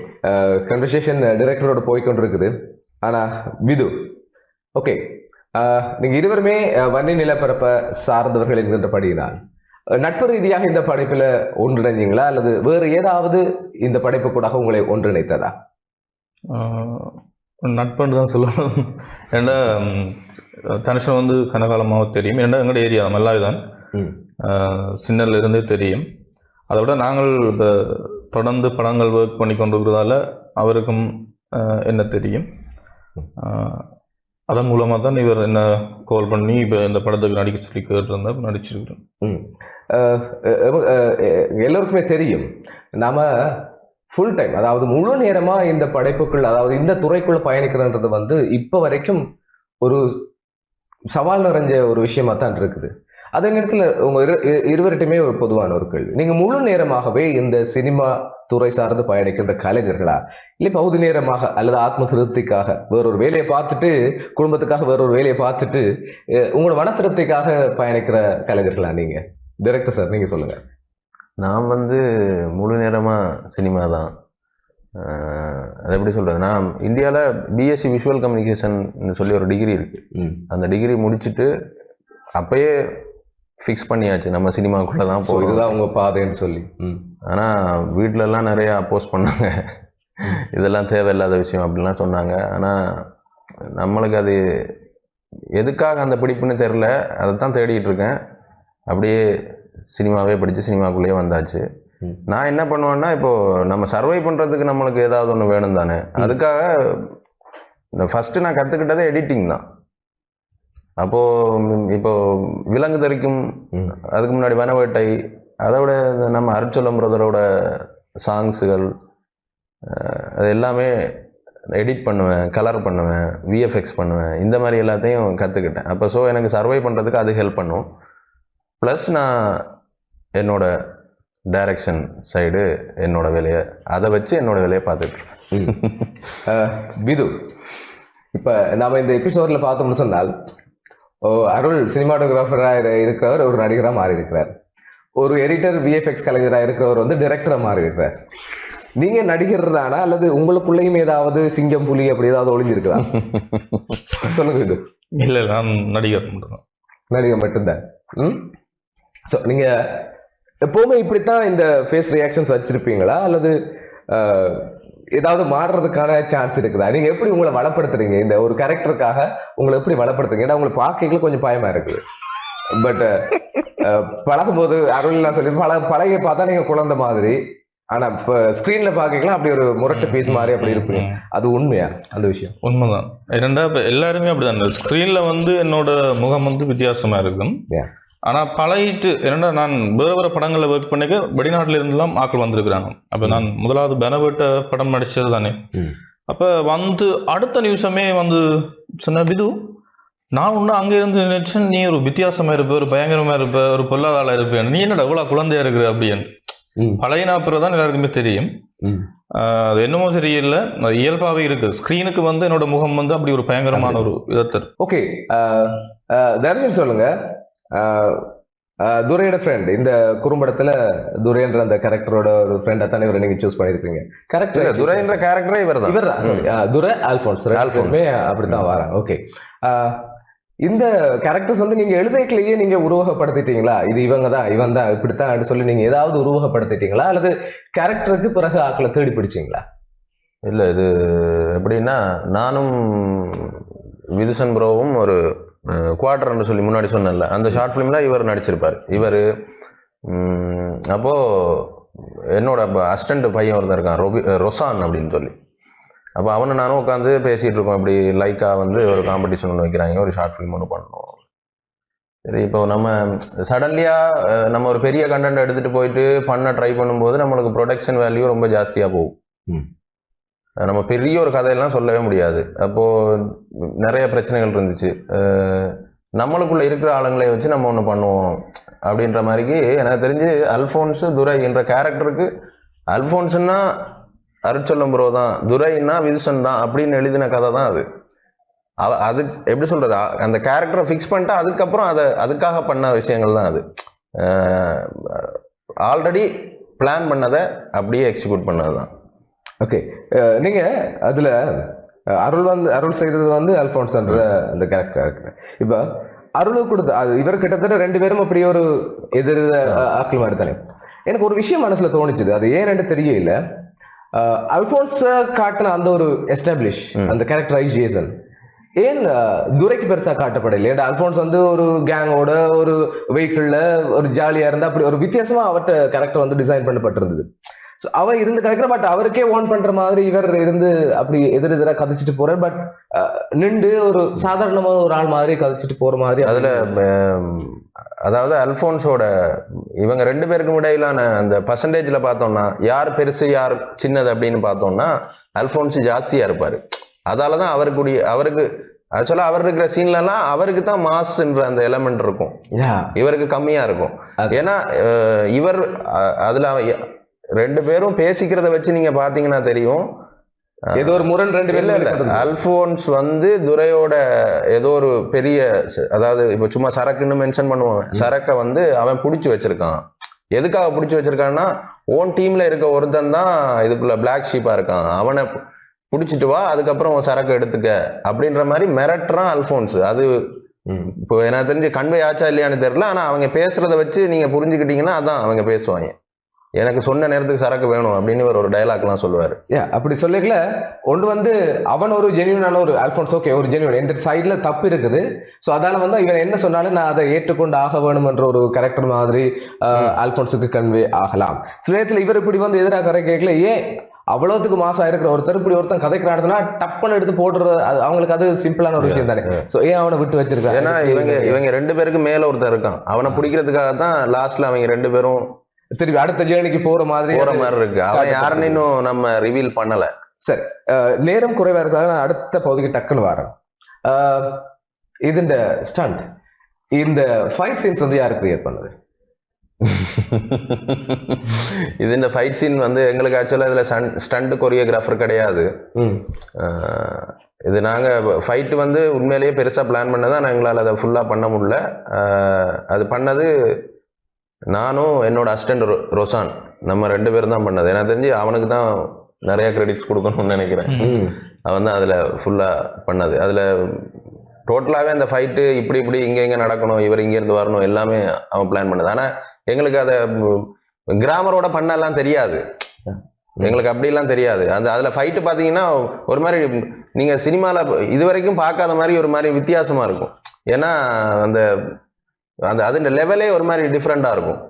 கன்வர்சேஷன் டைரக்டரோட போய் கொண்டிருக்குது ஆனா விது. ஓகே நீங்க இருவருமே வன்னி நிலப்பரப்ப சார்ந்தவர்கள் என்கின்றபடியினால் நட்பு ரீதியாக இந்த படைப்புல ஒன்றிணைஞ்சீங்களா அல்லது வேறு ஏதாவது இந்த படைப்பு கூட உங்களை ஒன்றிணைத்ததா? நட்புன்னு தான் சொல்லணும். ஏன்னா தனுஷன் வந்து கனகாலமாக தெரியும். ஏன்னா எங்களோட ஏரியா மல்லாய் தான் ம். சின்னல இருந்தே தெரியும். அதை விட நாங்கள் இப்ப தொடர்ந்து படங்கள் ஒர்க் பண்ணி கொண்டிருக்கிறதால அவருக்கும் என்ன தெரியும். அதன் மூலமாக தான் இவர் என்ன கால் பண்ணி இப்போ இந்த படத்துக்கு நடிக்க சொல்லி கேட்டிருந்தா நடிச்சிருக்கிறேன் எல்லோருக்குமே தெரியும். நாம ஃபுல் டைம் அதாவது முழு நேரமாக இந்த படைப்புக்குள் அதாவது இந்த துறைக்குள்ள பயணிக்கிறன்றது வந்து இப்போ வரைக்கும் ஒரு சவால் நிறைஞ்ச ஒரு விஷயமா தான் இருக்குது. அதே நேரத்துல உங்க இரு இரு- இருவர்கிட்டயுமே ஒரு பொதுவான ஒரு கேள்வி. நீங்க முழு நேரமாகவே இந்த சினிமா துறை சார்ந்து பயணிக்கின்ற கலைஞர்களா? இல்லை பகுதி நேரமாக அல்லது ஆத்ம திருப்திக்காக வேறொரு வேலையை பார்த்துட்டு குடும்பத்துக்காக வேறொரு வேலையை பார்த்துட்டு உங்களோட மன திருப்திக்காக பயணிக்கிற கலைஞர்களா நீங்க? டைரக்டர் சார் நீங்க சொல்லுங்க. நான் வந்து முழு நேரமா சினிமா தான். அது எப்படி சொல்றது? நான் இந்தியாவில் பிஎஸ்சி விஷுவல் கம்யூனிகேஷன் சொல்லி ஒரு டிகிரி இருக்கு. ம். அந்த டிகிரி முடிச்சுட்டு அப்பயே ஃபிக்ஸ் பண்ணியாச்சு. நம்ம சினிமாக்குள்ள தான் போகிறோம் இதுதான் உங்க பாதைன்னு சொல்லி. ஆனால் வீட்ல எல்லாம் நிறைய அப்போஸ் பண்ணாங்க. இதெல்லாம் தேவையில்லாத விஷயம் அப்படிலாம் சொன்னாங்க. ஆனால் நம்மளுக்கு அது எதுக்காக அந்த பிடிப்புன்னு தெரில அதை தான் தேடிட்டு இருக்கேன். அப்படியே சினிமாவே படித்து சினிமாக்குள்ளேயே வந்தாச்சு. நான் என்ன பண்ணுவேன்னா இப்போ நம்ம சர்வை பண்ணுறதுக்கு நம்மளுக்கு ஏதாவது ஒன்று வேணும் தானே அதுக்காக ஃபஸ்ட்டு நான் கற்றுக்கிட்டதே எடிட்டிங் தான். அப்போது ம், இப்போ விலங்கு தரிக்கும். அதுக்கு முன்னாடி வனவேட்டை அதை விட இந்த நம்ம அருட்சொல்லம் பிரதரோட சாங்ஸுகள் அது எல்லாமே எடிட் பண்ணுவேன் கலர் பண்ணுவேன் விஎஃப்எக்ஸ் பண்ணுவேன் இந்த மாதிரி எல்லாத்தையும் கற்றுக்கிட்டேன் அப்போ ஸோ எனக்கு சர்வை பண்ணுறதுக்கு அது ஹெல்ப் பண்ணும். ப்ளஸ் நான் என்னோட டைரக்ஷன் சைடு என்னோட வேலையை அதை வச்சு என்னோட வேலையை பார்த்துட்டு பிது இப்ப நாம இந்த எபிசோட்ல பார்த்தோம்னு சொன்னால் அருள் சினிமாட்டோகிராஃபரா இருக்கிறவர் ஒரு நடிகரா மாறி இருக்கிறார் ஒரு எடிட்டர் விஎஃப்எக்ஸ் கலைஞரா இருக்கிறவர் வந்து டைரக்டரா மாறி இருக்கிறார் நீங்க நடிகர் தானா அல்லது உங்களுக்குள்ளேயும் ஏதாவது சிங்கம் புலி அப்படி ஏதாவது ஒளிஞ்சிருக்கலாம் <laughs> சொல்லுங்க இது. இல்லை நான் நடிகர் மட்டும்தான். நடிகை மட்டும்தான். ம்? ஸோ நீங்க எப்பவுமே இப்படித்தான் இந்த ஃபேஸ் ரியாக்ஷன்ஸ் வச்சிருப்பீங்களா? அல்லது ஏதாவது மாறுறதுக்கான சான்ஸ் இருக்குதா. நீங்க எப்படி உங்களை வளப்படுத்துறீங்க? இந்த ஒரு கேரக்டருக்காக உங்களை எப்படி வளப்படுத்துறீங்க? ஏன்னா உங்களை பார்க்கல கொஞ்சம் பயமா இருக்குது. பட் பழகும்போது அருள் நான் சொல்லி பழ பழகிய பார்த்தா நீங்க குழந்தை மாதிரி. ஆனா இப்ப ஸ்கிரீன்ல பாக்கலாம் அப்படி ஒரு முரட்டு பீஸ் மாதிரி அப்படி இருப்பீங்க. அது உண்மையா? அந்த விஷயம். உண்மைதான். ஏன்னா இப்ப எல்லாருமே அப்படிதான். ஸ்க்ரீன்ல வந்து என்னோட முகம் வந்து வித்தியாசமா இருக்கும். Yeah. ஆனா பழகிட்டு என்னடா நான் வேற வேற படங்கள்ல ஒர்க் பண்ணிக்க வெளிநாட்டுல இருந்தெல்லாம் ஆட்கள் வந்திருக்கிறாங்க. அப்ப நான் முதலாவது பெனவெட்ட படம் நடிச்சது தானே. அப்ப வந்து அடுத்த நிமிஷமே வந்து சொன்ன பிது நான் ஒண்ணு அங்க இருந்து நினைச்சேன். நீ ஒரு வித்தியாசமா இருப்ப ஒரு பயங்கரமா இருப்ப ஒரு பொல்லாதாளா இருப்பேன் நீ என்னடா இவ்வளவு குழந்தையா இருக்கிற? அப்படின்னு. பழையனா தான் எல்லாருக்குமே தெரியும். அது என்னமோ தெரியல. இயல்பாவே இருக்கு. ஸ்கிரீனுக்கு வந்து என்னோட முகம் வந்து அப்படி ஒரு பயங்கரமான ஒரு விதத்தை ஓகே தர்ஷன் சொல்லுங்க. துரையோட ஃப்ரெண்ட் இந்த குறும்படத்துல துரைன்ற அந்த கேரக்டரோட ஒரு ஃப்ரெண்டை தானே இவரை நீங்க சூஸ் பண்ணிருப்பீங்க கரெக்ட் துரைன்ற கேரக்டரே இவர் தான் இவர் தான் துரை ஆல்போன்ஸ் ரெண்டு ஆல்போன்ஸ். பேருமே அப்படித்தான் வராங்க. ஓகே இந்த கேரக்டர்ஸ் வந்து நீங்க எழுதைக்கிலேயே நீங்க உருவகப்படுத்திட்டீங்களா? இது இவங்க தான் இவன் தான் இப்படித்தான் சொல்லி நீங்க ஏதாவது உருவகப்படுத்திட்டீங்களா? அல்லது கேரக்டருக்கு பிறகு ஆக்களை தேடி பிடிச்சீங்களா? இல்ல இது எப்படின்னா நானும் விதுசன் ப்ரோவும் ஒரு குவார்டர்னு சொல்லி முன்னாடி சொன்னல அந்த ஷார்ட் ஃபிலிமில் இவர் நடிச்சிருப்பார். இவர் அப்போது என்னோட அஸ்டண்ட் பையன் ஒருத்தன் இருக்கான் ரொபி ரொசான் அப்படின்னு சொல்லி. அப்போ அவனை நானும் உட்காந்து பேசிகிட்டு இருக்கோம் இப்படி லைக்காக வந்து ஒரு காம்படிஷன் ஒன்று வைக்கிறாங்க ஒரு ஷார்ட் ஃபிலிம் ஒன்று பண்ணணும். சரி இப்போ நம்ம சடன்லியாக நம்ம ஒரு பெரிய கண்டென்ட் எடுத்துகிட்டு போயிட்டு பண்ண ட்ரை பண்ணும்போது நம்மளுக்கு ப்ரொடக்ஷன் வேல்யூ ரொம்ப ஜாஸ்தியாக போகும். ம். நம்ம பெரிய ஒரு கதையெல்லாம் சொல்லவே முடியாது. அப்போது நிறைய பிரச்சனைகள் இருந்துச்சு. நம்மளுக்குள்ளே நம்மளுக்குள்ள இருக்கிற ஆளுங்களை வச்சு நம்ம ஒன்று பண்ணுவோம் அப்படின்ற மாதிரிக்கு எனக்கு தெரிஞ்சு அல்ஃபோன்ஸு துரை என்ற கேரக்டருக்கு அல்ஃபோன்ஸ்னா அருட்சொல்லம் ப்ரோ தான். துரைன்னா விதுசன் தான் அப்படின்னு எழுதின கதை தான் அது. அவ- அது எப்படி சொல்கிறது அந்த கேரக்டரை ஃபிக்ஸ் பண்ணிட்டு அதுக்கப்புறம் அதை அதுக்காக பண்ண விஷயங்கள் தான் அது. ஆல்ரெடி பிளான் பண்ணதை அப்படியே எக்ஸிக்யூட் பண்ணது தான். ஓகே நீங்க அதுல அருள் வந்து அருள் செய்தது வந்து அல்போன்ஸ்ன்ற அந்த கேரக்டர் இப்ப அருள் கொடுத்த அது இவர் கிட்டத்தட்ட ரெண்டு பேரும் அப்படி ஒரு எதிர் ஆக்கள் மாதிரி தானே. எனக்கு ஒரு விஷயம் மனசுல தோணுச்சுது. அது ஏன்னு தெரியல. அல்போன்ஸ காட்டின அந்த ஒரு எஸ்டாப்ளிஷ். அந்த கேரக்டரைசேஷன் ஏன் துரைக்கு பெருசா காட்டப்படலை ஏன்னா அல்போன்ஸ் வந்து ஒரு கேங்கோட ஒரு வெஹிக்கிள்ல ஒரு ஜாலியா இருந்தா அப்படி ஒரு வித்தியாசமா அவர்கிட்ட கேரக்டர் வந்து டிசைன் பண்ணப்பட்டிருந்தது. அவ இருந்து கிடைக்கிற பட் அவருக்கே ஓன் பண்ற மாதிரி இவர் இருந்து அப்படி எதிர் எதிரா கதைச்சிட்டு போறார். பட் நின்று ஒரு சாதாரணமா ஒரு ஆள் மாதிரி கதைச்சிட்டு போற மாதிரி அதுல அதாவது அல்போன்ஸோட இவங்க ரெண்டு பேருக்கும் இடையிலான அந்த பர்சன்டேஜ்ல பார்த்தோம்னா யார் பெருசு யார் சின்னது அப்படின்னு பார்த்தோம்னா அல்போன்ஸ் ஜாஸ்தியா இருப்பாரு. அதாலதான் அவருக்குடைய அவருக்கு ஆக்சுவலா அவர் இருக்கிற சீன்லலாம் அவருக்கு தான் மாஸ்ன்ற அந்த எலமெண்ட் இருக்கும். இவருக்கு கம்மியா இருக்கும். ஏன்னா இவர் அதுல ரெண்டு பேரும் பேசிக்கிறத வச்சு நீங்க பாத்தீங்கன்னா தெரியும். ஏதோ ஒரு முரண் ரெண்டு இல்ல இல்ல. பேர்ல அல்போன்ஸ் வந்து துரையோட ஏதோ ஒரு பெரிய அதாவது இப்ப சும்மா சரக்குன்னு மென்ஷன் பண்ணுவான் சரக்கை வந்து அவன் புடிச்சு வச்சிருக்கான். எதுக்காக புடிச்சு வச்சிருக்கான்னா ஓன் டீம்ல இருக்க ஒருத்தன் தான் இதுக்குள்ள பிளாக் ஷீப்பா இருக்கான். அவனை புடிச்சிட்டு வா அதுக்கப்புறம் உன் சரக்கு எடுத்துக்க. அப்படின்ற மாதிரி மிரட்டுறான் அல்போன்ஸ் அது இப்போ எனக்கு தெரிஞ்சு கன்வே ஆச்சா இல்லையான்னு தெரியல. ஆனா அவங்க பேசுறத வச்சு நீங்க புரிஞ்சுக்கிட்டீங்கன்னா அதான் அவங்க பேசுவாங்க. எனக்கு சொன்ன நேரத்துக்கு சரக்கு வேணும் அப்படின்னு இவர் ஒரு டயலாக்லாம் சொல்லுவாரு. அப்படி சொல்லிக்கல. ஒன்று வந்து அவன் ஒரு ஜெனியூனான ஒரு அல்போன்ஸ் ஓகே ஒரு ஜெனியூன் எந்த சைடுல தப்பு இருக்குது. சோ அதால வந்து இவன் என்ன சொன்னாலும் நான் அதை ஏற்றுக்கொண்டு ஆக வேணும் என்ற ஒரு கேரக்டர் மாதிரி அல்போன்ஸுக்கு கன்வே ஆகலாம். சில நேரத்துல இவர் இப்படி வந்து எதிராக கரை கேட்கல. ஏன் அவ்வளவுக்கு மாசா இருக்கிற ஒருத்தர் இப்படி ஒருத்தன் கதைக்கிறாடுனா டப்புன்னு எடுத்து போடுறது அது அவங்களுக்கு அது சிம்பிளான ஒரு விஷயம் தானே. சோ ஏன் அவனை விட்டு வச்சிருக்கான். ஏன்னா இவங்க இவங்க ரெண்டு பேருக்கு மேல ஒருத்தர் இருக்கான். அவனை பிடிக்கிறதுக்காக தான் லாஸ்ட்ல அவங்க ரெண்டு பேரும் திருப்பி அடுத்த ஜேர்னிக்கு போற மாதிரி போற மாதிரி இருக்கு. அவன் யாருன்னு இன்னும் நம்ம ரிவீல் பண்ணல. சரி. நேரம் குறைவா இருக்கிறதால நான் அடுத்த பகுதிக்கு டக்குன்னு வரேன். இந்த ஸ்டண்ட் இந்த ஃபைட் சீன்ஸ் வந்து யார் கிரியேட் பண்ணது? இது இந்த ஃபைட் சீன் வந்து எங்களுக்கு ஆக்சுவலா இதுல ஸ்டண்ட் கொரியோகிராஃபர் கிடையாது. இது நாங்க ஃபைட் வந்து உண்மையிலேயே பெருசா பிளான் பண்ணதான் எங்களால் அதை ஃபுல்லா பண்ண முடியல. அது பண்ணது நானும் என்னோட அசிஸ்டன்ட் ரொசான் நம்ம ரெண்டு பேரும் தான் பண்ணது. எனக்கு தெரிஞ்சு அவனுக்கு தான் நிறைய கிரெடிட்ஸ் கொடுக்கணும்னு நினைக்கிறேன். அவன் தான் அதுல ஃபுல்லா பண்ணது. அதுல டோட்டலாவே அந்த ஃபைட்டு இப்படி இப்படி இங்க இங்க நடக்கணும் இவர் இங்க இருந்து வரணும் எல்லாமே அவன் பிளான் பண்ணது. ஆனா எங்களுக்கு அதை கிராமரோட பண்ணலாம் தெரியாது. எங்களுக்கு அப்படிலாம் தெரியாது. அந்த அதுல ஃபைட்டு பாத்தீங்கன்னா ஒரு மாதிரி நீங்க சினிமால இது வரைக்கும் பார்க்காத மாதிரி ஒரு மாதிரி வித்தியாசமா இருக்கும். ஏன்னா அந்த அந்த அது லெவலே ஒரு மாதிரி டிஃப்ரெண்டா இருக்கும்.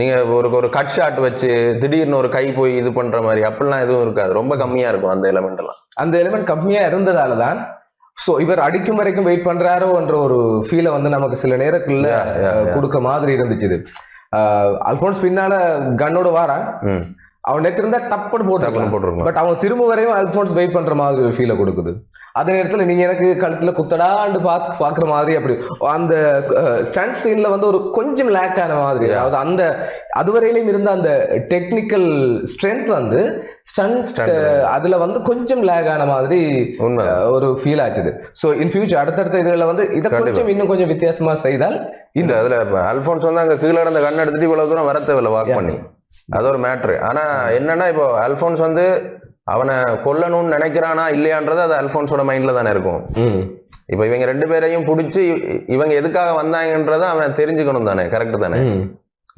நீங்க ஒரு ஒரு கட் ஷாட் வச்சு திடீர்னு ஒரு கை போய் இது பண்ற மாதிரி அப்படிலாம் எதுவும் இருக்காது. ரொம்ப கம்மியா இருக்கும் அந்த எலமெண்ட் எல்லாம். அந்த எலிமெண்ட் கம்மியா இருந்ததால தான் சோ இவர் அடிக்கும் வரைக்கும் வெயிட் பண்றாரோ என்ற ஒரு ஃபீலை வந்து நமக்கு சில yeah. கொடுக்க மாதிரி இருந்துச்சு இது அல்போன்ஸ் பின்னால கன்னோட வாரான் அவன் நேத்திருந்தா டப்புன்னு போட்டு டக்குனு போட்டிருக்கலாம். பட் அவன் திரும்ப வரையும் அல்போன்ஸ் வெயிட் பண்ற மாதிரி ஒரு ஃபீலை கொடுக்குது. அதே நேரத்துல நீங்க எனக்கு கழுத்துல குத்தடாண்டு பாத்து பாக்குற மாதிரி அப்படி அந்த ஸ்டண்ட் சீன்ல வந்து ஒரு கொஞ்சம் லேக் ஆன மாதிரி. அதாவது அந்த அதுவரையிலும் இருந்த அந்த டெக்னிக்கல் ஸ்ட்ரென்த் வந்து Stunt. அதுல வந்து கொஞ்சம் லேக் ஆன மாதிரி ஒரு ஃபீல் ஆச்சுது சோ இன் ஃபியூச்சர் அடுத்தடுத்த இதுல வந்து இதை. கொஞ்சம் இன்னும் கொஞ்சம் வித்தியாசமா செய்தால் இந்த அதுல அல்போன்ஸ் வந்து அங்க கீழே இருந்த கண் எடுத்துட்டு இவ்வளவு தூரம் வர தேவையில்ல வாக். பண்ணி அது ஒரு மேட்ரு ஆனா என்னன்னா இப்போ அல்போன்ஸ் வந்து அவனை கொல்லணும்னு நினைக்கிறானா இல்லையான்றது அது அல்போன்ஸோட மைண்ட்ல தானே இருக்கும். இப்போ இவங்க ரெண்டு பேரையும் பிடிச்சி இவங்க எதுக்காக வந்தாங்கன்றதை அவன் தெரிஞ்சுக்கணும் தானே கரெக்ட் தானே.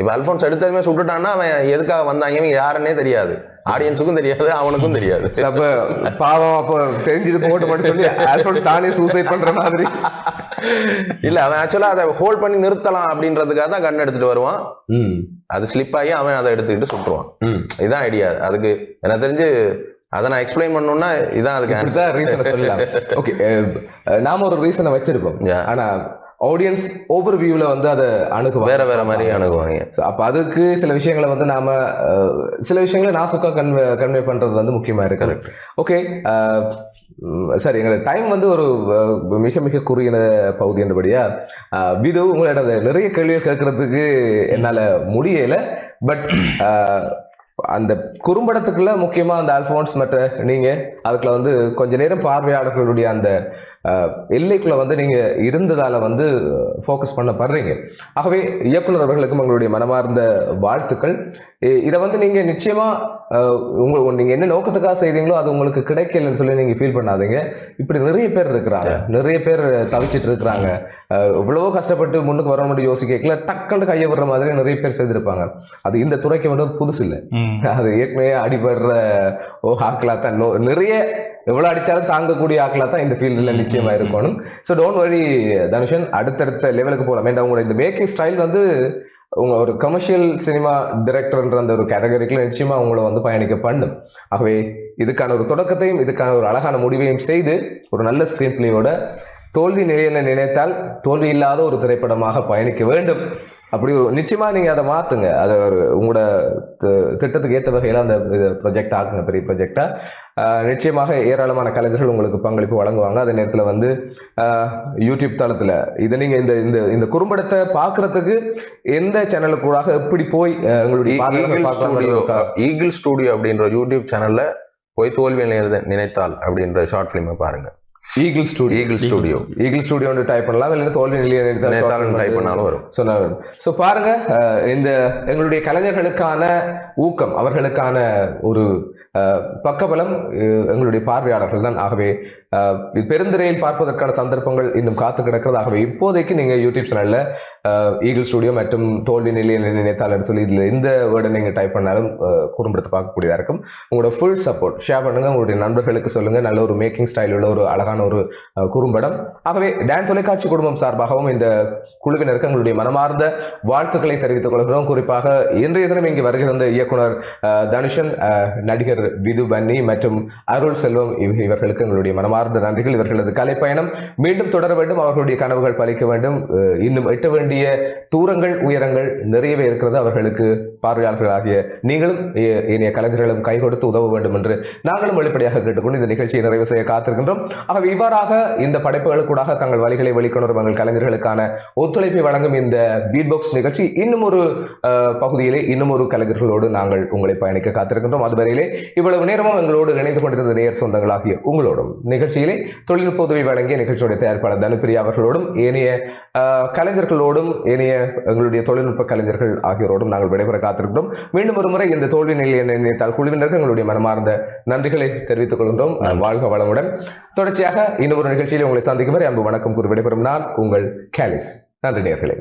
இப்ப அல்போன்ஸ் எடுத்ததுமே சுட்டுட்டான்னா அவன் எதுக்காக வந்தாங்க இவங்க யாருன்னே தெரியாது. ஆடியன்ஸுக்கும் தெரியாது அவனுக்கும் தெரியாது. அப்ப பாவம் அப்ப தெரிஞ்சுட்டு போட்டு மட்டும் சொல்லி ஆல்போன்ஸ் தானே சூசைட் பண்ற மாதிரி. இல்ல அவன் ஆக்சுவலா அதை ஹோல்ட் பண்ணி நிறுத்தலாம் அப்படின்றதுக்காக தான் கன் எடுத்துட்டு வருவான். அது ஸ்லிப் ஆகி அவன் அதை எடுத்துக்கிட்டு சுட்டுருவான். இதுதான் ஐடியா அதுக்கு எனக்கு தெரிஞ்சு அதை நான் எக்ஸ்பிளைன் பண்ணணும்னா இதான் அதுக்கு. இப்படிதான் ரீசனை சொல்லலாம். ஓகே நாம ஒரு ரீசனை வச்சிருப்போம். ஆனா ஆடியன்ஸ் ஓவர் வியூல வந்து அதை அணுகுவாங்க. வேற வேற மாதிரி அணுகுவாங்க. அப்ப அதுக்கு சில விஷயங்களை வந்து நாம சில விஷயங்களை நாசுக்கா கன்வே கன்வே பண்றது வந்து முக்கியமா இருக்கு. ஓகே சரி எங்களுக்கு டைம் வந்து ஒரு மிக மிக குறுகின பகுதி என்றபடியா விது உங்களோட நிறைய கேள்விகள் கேட்கறதுக்கு என்னால முடியல. பட் அந்த குறும்படத்துக்குள்ள முக்கியமா அந்த அல்போன்ஸ் மற்ற நீங்க அதுக்குள்ள வந்து கொஞ்ச நேரம் பார்வையாளர்களுடைய அந்த எல்லைக்குள்ள வந்து நீங்க இருந்ததால வந்து ஃபோக்கஸ் பண்ண படுறீங்க ஆகவே இயக்குனர் அவர்களுக்கும் உங்களுடைய மனமார்ந்த வாழ்த்துக்கள். இதை வந்து நீங்க நிச்சயமா உங்க நீங்க என்ன நோக்கத்துக்காக செய்தீங்களோ அது உங்களுக்கு கிடைக்கலன்னு சொல்லி நீங்க ஃபீல் பண்ணாதீங்க. இப்படி நிறைய பேர் இருக்கிறாங்க. நிறைய பேர் தவிச்சிட்டு இருக்கிறாங்க. இவ்வளவோ கஷ்டப்பட்டு முன்னுக்கு வர முடியும் யோசிக்கல டக்குன்னு கையை விடுற மாதிரி நிறைய பேர் செய்திருப்பாங்க. அது இந்த துறைக்கு வந்து புதுசு இல்லை. அது ஏற்கனவே அடிபடுற ஓ ஆக்களா தான் நோ- நிறைய எவ்வளவு அடிச்சாலும் தாங்கக்கூடிய ஆக்களா தான் இந்த ஃபீல்டுல நிச்சயமா இருக்கணும். So don't worry தனுஷன். அடுத்தடுத்த லெவலுக்கு போகலாம். ஏன்னா உங்களோட இந்த மேக்கிங் ஸ்டைல் வந்து உங்க ஒரு கமர்ஷியல் சினிமா டைரக்டர்ன்ற அந்த ஒரு கேட்டகரிக்குள்ள நிச்சயமா உங்களை வந்து பயணிக்க பண்ணும். ஆகவே இதுக்கான ஒரு தொடக்கத்தையும் இதுக்கான ஒரு அழகான முடிவையும் செய்து ஒரு நல்ல ஸ்கிரீன் பிளேயோட தோல்வி நிலையில நினைத்தால் தோல்வி இல்லாத ஒரு திரைப்படமாக பயணிக்க வேண்டும். அப்படி ஒரு நிச்சயமா நீங்க அதை மாத்துங்க. அதை ஒரு உங்களோட திட்டத்துக்கு ஏற்ற வகையில அந்த ப்ரொஜெக்ட் ஆக்குங்க. பெரிய ப்ரொஜெக்டா நிச்சயமாக ஏராளமான கலைஞர்கள் உங்களுக்கு பங்களிப்பு வழங்குவாங்க. அதே நேரத்துல வந்து யூடியூப் தளத்துல. இதை நீங்க இந்த இந்த இந்த குறும்படத்தை பாக்குறதுக்கு எந்த சேனலுக்கு கூட எப்படி போய் பார்வைகளை ஈகிள் ஸ்டுடியோ அப்படின்ற யூடியூப் சேனல்ல போய் தோல்வி நினை- நினைத்தால் அப்படின்ற ஷார்ட் பிலிமை பாருங்க. Eagle studio eagle studio eagle studio type பண்ணலாம். இல்லைன்னா தோல்வி நிலையை நினைத்தால் டைப் பண்ணாலும் வரும். சொன்னாங்க ஸோ பாருங்க இந்த எங்களுடைய கலைஞர்களுக்கான ஊக்கம் அவர்களுக்கான ஒரு பக்கபலம் எங்களுடைய பார்வையாளர்கள் தான். ஆகவே பெருந்திரையில் பார்ப்பதற்கான சந்தர்ப்பங்கள் இன்னும் காத்து கிடக்கிறது. ஆகவே இப்போதைக்கு நீங்கள் யூடியூப் சேனல்ல ஈகிள் ஸ்டுடியோ மற்றும் தோல்வி நிலையை நினைத்தாளர் சொல்லி இதில் எந்த வேர்டை நீங்கள் டைப் பண்ணாலும் குறும்படத்தை பார்க்கக்கூடியதாக இருக்கும். உங்களோட ஃபுல் சப்போர்ட் ஷேர் பண்ணுங்க. உங்களுடைய நண்பர்களுக்கு சொல்லுங்க. நல்ல ஒரு மேக்கிங் ஸ்டைல் உள்ள ஒரு அழகான ஒரு குறும்படம். ஆகவே டான் தொலைக்காட்சி குடும்பம் சார்பாகவும் இந்த குழுவினருக்கு எங்களுடைய மனமார்ந்த வாழ்த்துக்களை தெரிவித்துக் கொள்கிறோம். குறிப்பாக இன்றைய தினம் இங்கு வருகிற இயக்குனர் தனுஷன் நடிகர் விது பன்னி மற்றும் அருள் செல்வம் இவர்களுக்கு எங்களுடைய மனமார்ந்த நன்றிகள். இவர்களது கலைப்பயணம் மீண்டும் தொடர வேண்டும். அவர்களுடைய கனவுகள் பலிக்க வேண்டும். இன்னும் எட்ட வேண்டிய தூரங்கள் உயரங்கள் நிறையவே இருக்கிறது. அவர்களுக்கு பார்வையாளர்களாகிய நீங்களும் ஏ- கலைஞர்களும் கை கொடுத்து உதவ வேண்டும் என்று நாங்களும் வெளிப்படையாக கேட்டுக்கொண்டு இந்த நிகழ்ச்சியை நிறைவு செய்ய காத்திருக்கின்றோம். ஆகவே இவ்வாறாக இந்த படைப்புகளுக்கூடாக தங்கள் வழிகளை வெளிக்கொணரும் எங்கள் கலைஞர்களுக்கான ஒத்து ஒத்துழைப்பை வழங்கும் இந்த பீட் பாக்ஸ் நிகழ்ச்சி இன்னும் ஒரு பகுதியிலே இன்னும் ஒரு கலைஞர்களோடு நாங்கள் உங்களை பயணிக்க காத்திருக்கின்றோம். அதுவரையிலே இவ்வளவு நேரமும் எங்களோடு இணைந்து கொண்டிருந்த நேர் சொந்தங்களாகிய உங்களோடும் நிகழ்ச்சியிலே தொழில்நுட்ப உதவி வழங்கிய நிகழ்ச்சியுடைய தயாரிப்பாளர் தனுப்பிரியா அவர்களோடும் ஏனைய கலைஞர்களோடும் ஏனைய எங்களுடைய தொழில்நுட்ப கலைஞர்கள் ஆகியோரோடும் நாங்கள் விடைபெற காத்திருக்கிறோம் மீண்டும் ஒரு முறை இந்த தோல்வி நிலையை நினைத்தால் குழுவினருக்கு எங்களுடைய மனமார்ந்த நன்றிகளை தெரிவித்துக் கொள்கின்றோம். வாழ்க வளமுடன். தொடர்ச்சியாக இன்னும் ஒரு நிகழ்ச்சியில் உங்களை சந்திக்கும் வரை அன்பு வணக்கம் கூறி விடைபெறும் நான் உங்கள் கேலிஸ். நன்றி நேர்களே